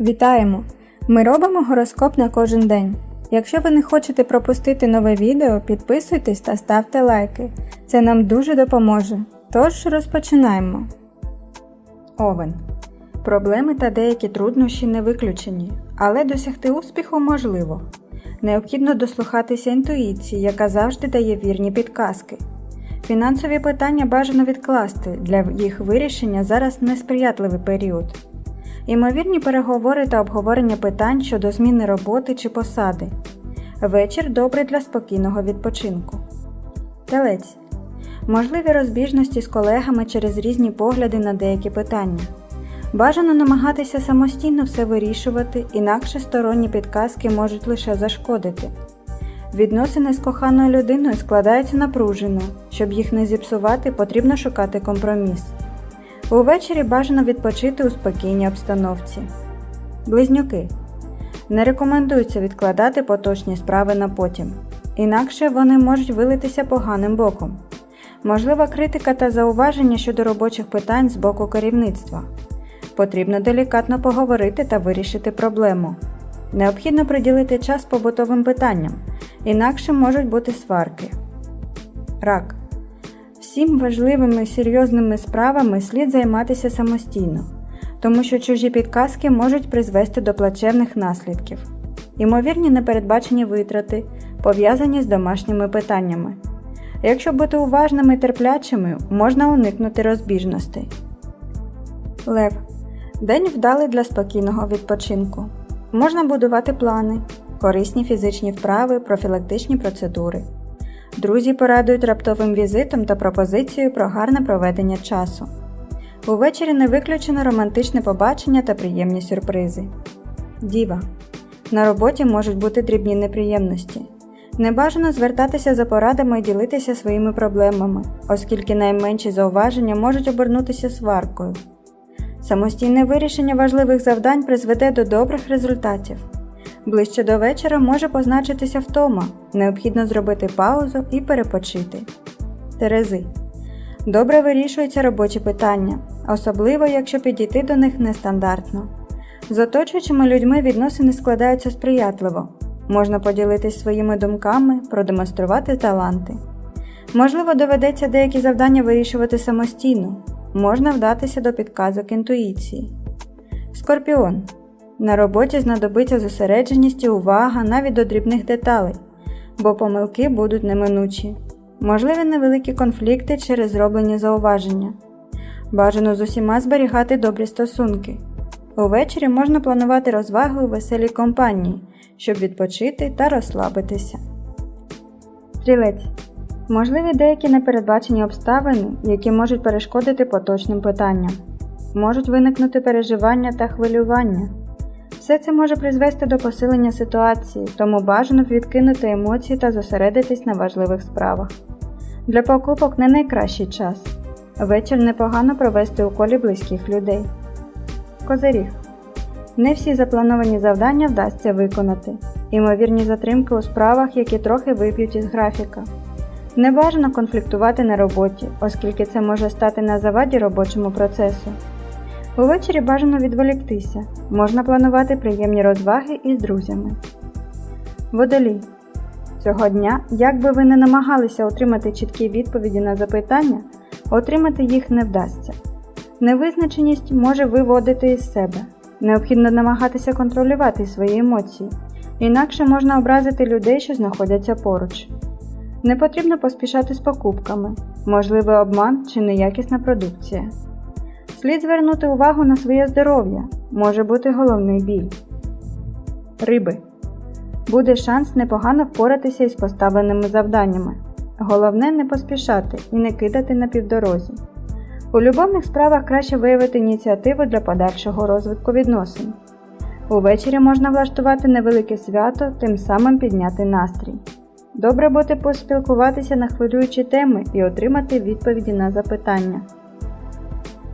Вітаємо! Ми робимо гороскоп на кожен день. Якщо ви не хочете пропустити нове відео, підписуйтесь та ставте лайки. Це нам дуже допоможе. Тож розпочинаємо. Овен. Проблеми та деякі труднощі не виключені, але досягти успіху можливо. Необхідно дослухатися інтуїції, яка завжди дає вірні підказки. Фінансові питання бажано відкласти, для їх вирішення зараз несприятливий період. Імовірні переговори та обговорення питань щодо зміни роботи чи посади. Вечір добрий для спокійного відпочинку. Телець. Можливі розбіжності з колегами через різні погляди на деякі питання. Бажано намагатися самостійно все вирішувати, інакше сторонні підказки можуть лише зашкодити. Відносини з коханою людиною складаються напружено. Щоб їх не зіпсувати, потрібно шукати компроміс. Увечері бажано відпочити у спокійній обстановці. Близнюки. Не рекомендується відкладати поточні справи на потім, інакше вони можуть вилитися поганим боком. Можлива критика та зауваження щодо робочих питань з боку керівництва. Потрібно делікатно поговорити та вирішити проблему. Необхідно приділити час побутовим питанням, інакше можуть бути сварки. Рак. Всім важливими серйозними справами слід займатися самостійно, тому що чужі підказки можуть призвести до плачевних наслідків. Ймовірні непередбачені витрати, пов'язані з домашніми питаннями. Якщо бути уважними і терплячими, можна уникнути розбіжностей. Лев. День вдалий для спокійного відпочинку. Можна будувати плани, корисні фізичні вправи, профілактичні процедури. Друзі порадують раптовим візитом та пропозицією про гарне проведення часу. Увечері не виключено романтичне побачення та приємні сюрпризи. Діва. На роботі можуть бути дрібні неприємності. Небажано звертатися за порадами і ділитися своїми проблемами, оскільки найменші зауваження можуть обернутися сваркою. Самостійне вирішення важливих завдань призведе до добрих результатів. Ближче до вечора може позначитися втома, необхідно зробити паузу і перепочити. Терези. Добре вирішуються робочі питання, особливо якщо підійти до них нестандартно. З оточуючими людьми відносини складаються сприятливо. Можна поділитись своїми думками, продемонструвати таланти. Можливо, доведеться деякі завдання вирішувати самостійно, можна вдатися до підказок інтуїції. Скорпіон. На роботі знадобиться зосередженість і увага навіть до дрібних деталей, бо помилки будуть неминучі. Можливі невеликі конфлікти через зроблені зауваження. Бажано з усіма зберігати добрі стосунки. Увечері можна планувати розваги у веселій компанії, щоб відпочити та розслабитися. Стрілець. Можливі деякі непередбачені обставини, які можуть перешкодити поточним питанням. Можуть виникнути переживання та хвилювання. Все це може призвести до посилення ситуації, тому бажано відкинути емоції та зосередитись на важливих справах. Для покупок не найкращий час. Вечір непогано провести у колі близьких людей. Козиріг. Не всі заплановані завдання вдасться виконати. Імовірні затримки у справах, які трохи вип'ють із графіка. Не бажано конфліктувати на роботі, оскільки це може стати на заваді робочому процесу. Увечері бажано відволіктися, можна планувати приємні розваги із друзями. Водолій. Цього дня, як би ви не намагалися отримати чіткі відповіді на запитання, отримати їх не вдасться. Невизначеність може виводити із себе. Необхідно намагатися контролювати свої емоції, інакше можна образити людей, що знаходяться поруч. Не потрібно поспішати з покупками, можливий обман чи неякісна продукція. Слід звернути увагу на своє здоров'я, може бути головний біль. Риби. Буде шанс непогано впоратися із поставленими завданнями. Головне не поспішати і не кидати на півдорозі. У любовних справах краще виявити ініціативу для подальшого розвитку відносин. Увечері можна влаштувати невелике свято, тим самим підняти настрій. Добре буде поспілкуватися на хвилюючі теми і отримати відповіді на запитання.